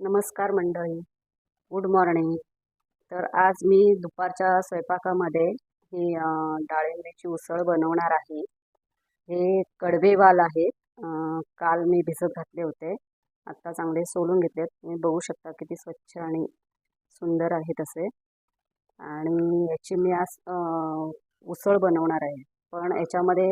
नमस्कार मंडळी. Good morning तर आज मी दुपारच्या स्वयंपाकामध्ये ही डाळिंबीची उसळ बनवणार आहे. हे कडवे वाल आहेत. काल मी भिजत घातले होते. आत्ता चांगले सोलून घेतलेत. तुम्ही बघू शकता किती स्वच्छ आणि सुंदर आहेत असे. आणि याची मी आज उसळ बनवणार आहे. पण याच्यामध्ये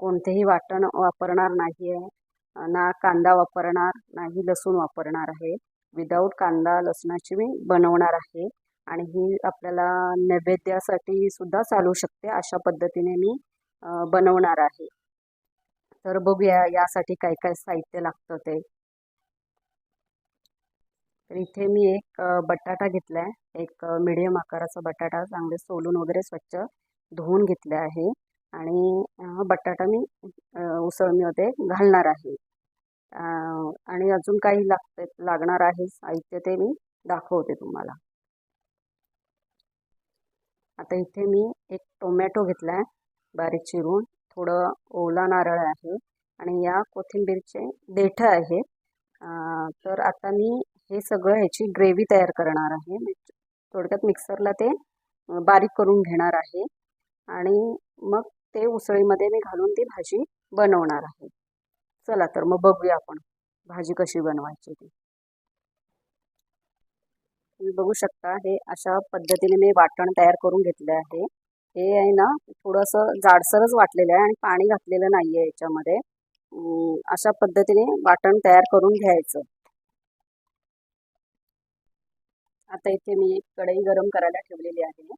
कोणतेही वाटण वापरणार नाही आहे ना कांदा वापरणार नाही लसूण वापरणार आहे. विदाऊट कांदा लसणाची मी बनवणार आहे. आणि ही आपल्याला नैवेद्यासाठी सुद्धा चालू शकते अशा पद्धतीने मी बनवणार आहे. तर बघूया यासाठी काय काय साहित्य लागतं ते. तर इथे मी एक बटाटा घेतला आहे एक मिडियम आकाराचा बटाटा चांगले सोलून वगैरे स्वच्छ धुवून घेतले आहे. आणि हा बटाटा मी अ, उसळणीमध्ये घालणार आहे. आणि अजून काही लागते लागणार आहे. साहित्य ते मी दाखवते तुम्हाला. आता इथे मी एक टोमॅटो घेतला आहे बारीक चिरून. थोडं ओला नारळ आहे आणि या कोथिंबीरचे देठं आहे. तर आता मी हे सगळं ह्याची ग्रेव्ही तयार करणार आहे. थोडक्यात मिक्सरला ते बारीक करून घेणार आहे. आणि मग ते उसळीमध्ये मी घालून ती भाजी बनवणार आहे. चला तर मग बघूया आपण भाजी कशी बनवायची ती. तुम्ही बघू शकता हे अशा पद्धतीने मी वाटण तयार करून घेतले आहे. हे आहे ना थोडंसं जाडसरच वाटलेलं आहे आणि पाणी घातलेलं नाही आहे याच्यामध्ये अशा पद्धतीने वाटण तयार करून घ्यायचं. आता इथे मी कढई गरम करायला ठेवलेली आहे.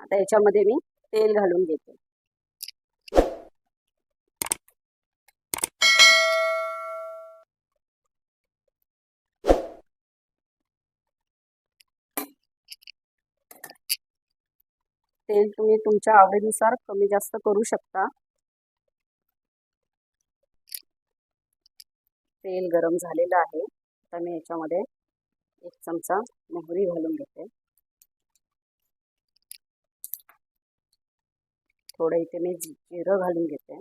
आता याच्यामध्ये मी तेल घालून घेते. तेल तुम्ही तुमच्या आवडीनुसार कमी जास्त करू शकता. तेल गरम झालेलं आहे. आता मी याच्यामध्ये एक चमचा मोहरी घालून घेते. थोडं इथे मी जिरं घालून घेते.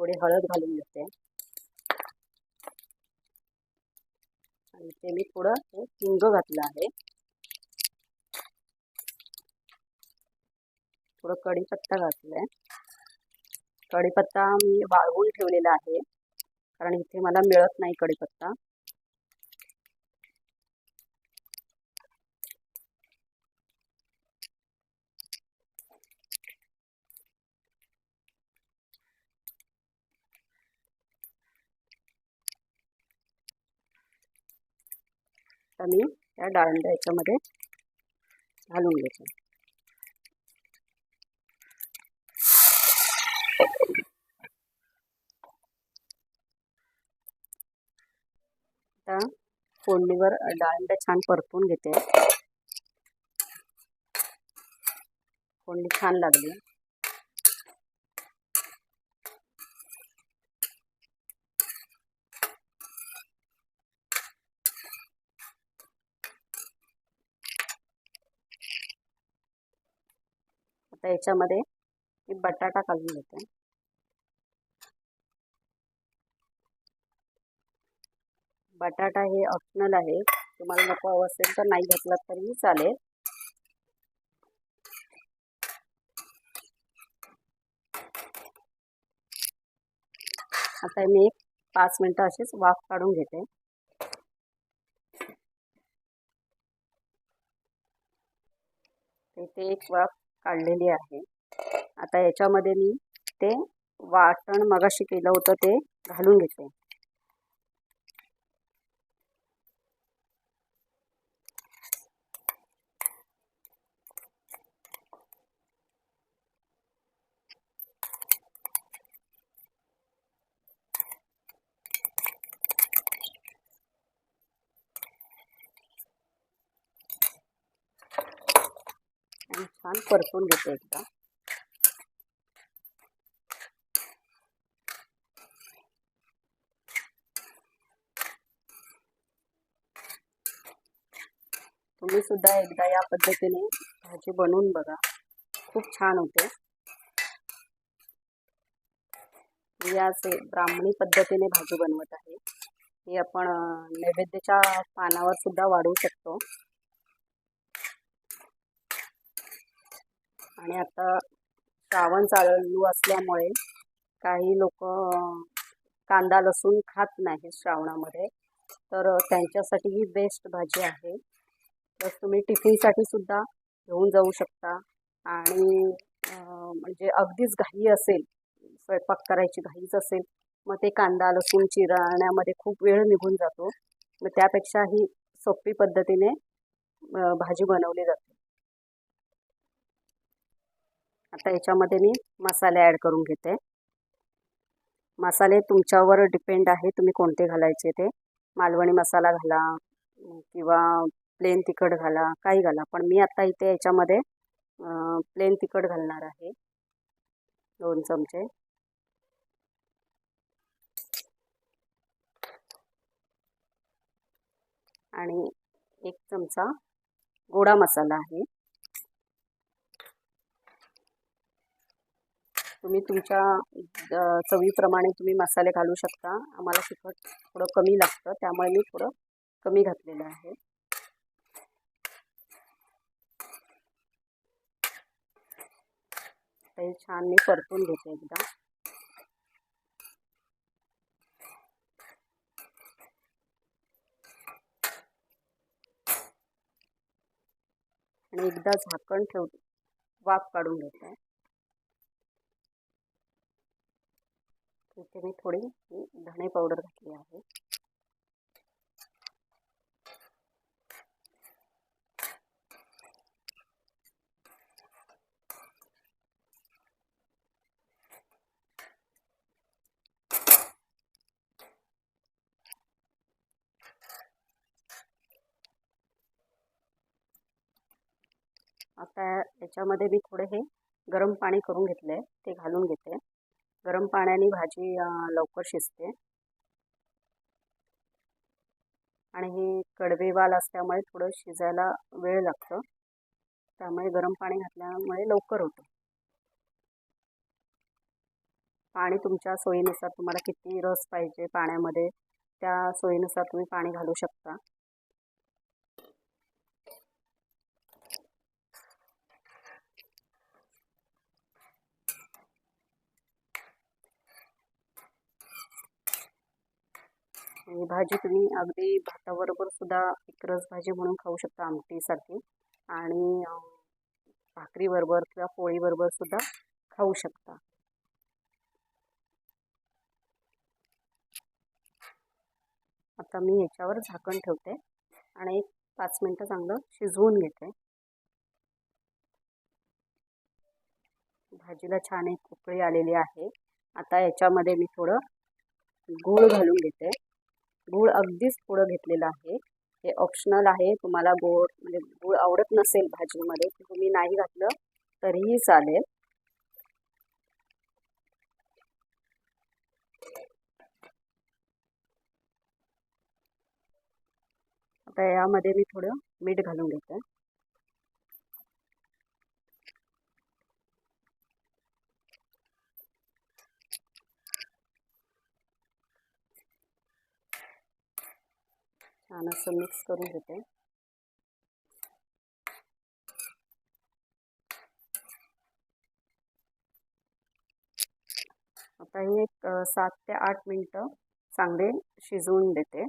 थोडी हळद घालून घेते. आणि इथे मी थोडं हे हिंग घातलं आहे. थोडं कढीपत्ता घातलाय. कढीपत्ता मी वाळवून ठेवलेला आहे. कारण इथे मला मिळत नाही कढीपत्ता. तर मी त्या डाळिंब्या याच्यामध्ये घालून घेते. आता फोडणीवर डाळिंब्या छान परतून घेते. फोडणी छान लागली. आता याच्यामध्ये मी बटाटा घालून घेते. बटाटा हे ऑप्शनल आहे. तुम्हाला नको हवं असेल तर नाही घातला तरीही चालेल. आता मी एक पाच मिनटं अशीच वाफ काढून घेते. ते एक वाफ काढलेली आहे. आता याच्यामध्ये मी ते वाटण मगाशी केलं होतं ते घालून घेते आणि छान परतून घेते एकदा. तुम्ही सुद्धा एकदा या पद्धतीने भाजी बनवून बघा. खूप छान होते. मी असे ब्राह्मणी पद्धतीने भाजी बनवत आहे. ही आपण नैवेद्यच्या नैवेद्याच्या पानावर सुद्धा वाढवू शकतो. आणि आता श्रावण चालू असल्यामुळे काही लोक कांदा लसूण खात नाही श्रावणामध्ये. तर त्यांच्यासाठी ही बेस्ट भाजी आहे. प्लस तुम्ही टिफिनसाठी सुद्धा घेऊन जाऊ शकता. आणि म्हणजे अगदीच घाई असेल स्वयंपाक करायची घाईच असेल मग ते कांदा लसूण चिरण्यामध्ये खूप वेळ निघून जातो. मग त्यापेक्षा ही सोपी पद्धतीने भाजी बनवली जाते. आता याच्यामध्ये मी मसाले ॲड करून घेते. मसाले तुमच्यावर डिपेंड आहे तुम्ही कोणते घालायचे ते. मालवणी मसाला घाला किंवा प्लेन तिखट घाला काही घाला. पण मी आता इथे याच्यामध्ये प्लेन तिखट घालणार आहे. दोन चमचे. आणि एक चमचा गोडा मसाला आहे. तुम्ही तुमच्या चवीप्रमाणे तुम्ही मसाले घालू शकता. आम्हाला तिखट थोडं कमी लागतं त्यामुळे मी थोडं कमी घातलेलं आहे. ते छान मी परतून घेते एकदा. आणि एकदा झाकण ठेवते वाफ काढून घेते. इथे मी थोडी ही धणे पावडर घातली आहे. आता याच्यामध्ये मी थोडे हे गरम पाणी करून घेतले घेते. गरम पाण्याने भाजी लवकर शिजते. आणि हे कडवे वाल असल्यामुळे थोडं शिजायला वेळ लागतो. त्यामुळे गरम पाणी घातल्यामुळे लवकर होतं. पाणी तुमच्या सोयीनुसार तुम्हाला किती रस पाहिजे पाण्यामध्ये त्या सोयीनुसार तुम्ही पाणी घालू शकता. ही भाजी तुम्ही अगदी भाताबरोबर सुद्धा एक रस भाजी म्हणून खाऊ शकता आमटीसाठी आणि भाकरीबरोबर किंवा पोळीबरोबर सुद्धा खाऊ शकता. आता मी याच्यावर झाकण ठेवते आणि एक पाच मिनटं चांगलं शिजवून घेते. भाजीला छान एक उकळी आलेली आहे. आता याच्यामध्ये मी थोडं गूळ घालून घेते. गूळ अगदीच थोडं घेतलेलं आहे. हे ऑप्शनल आहे. तुम्हाला गोड म्हणजे गूळ आवडत नसेल भाजीमध्ये तुम्ही नाही घातलं तरीही चालेल. आता यामध्ये मी थोडं मीठ घालून घेते. छान असं मिक्स करून घेते. आता हे एक सात ते आठ मिनटं चांगले शिजवून देते.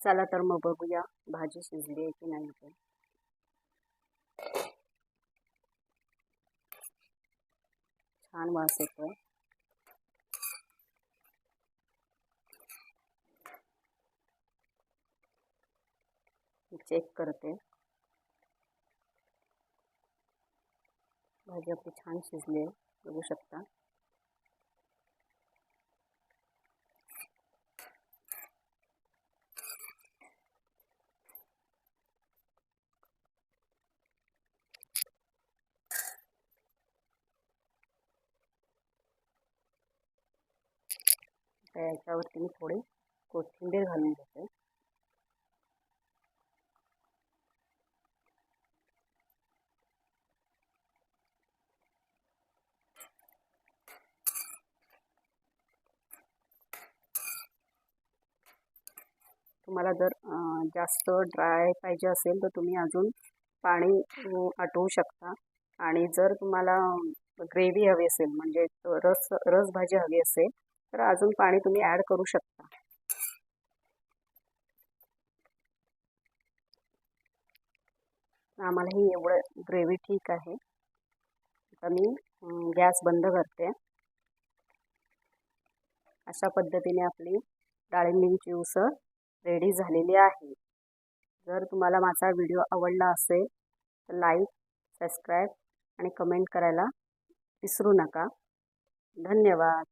चला तर मग बघूया भाजी शिजली आहे की नाही ते छान वास येतोय. चेक करते. भाजी आपली छान शिजली आहे बघू शकता. याच्यावरती मी थोडी कोथिंबीर घालून घेते. तुम्हाला जर जास्त ड्राय पाहिजे असेल तर तुम्ही अजून पाणी आटवू शकता. आणि जर तुम्हाला ग्रेव्ही हवी असेल म्हणजे रस रस भाजी हवी असेल तर अजून पाणी तुम्ही ॲड करू शकता. आम्हाला ही एवढं ग्रेव्ही ठीक आहे. आता मी गॅस बंद करते. अशा पद्धतीने आपली डाळिंबींची उसळ रेडी झालेली आहे. जर तुम्हाला माझा व्हिडिओ आवडला असेल तर लाईक सबस्क्राईब आणि कमेंट करायला विसरू नका. धन्यवाद.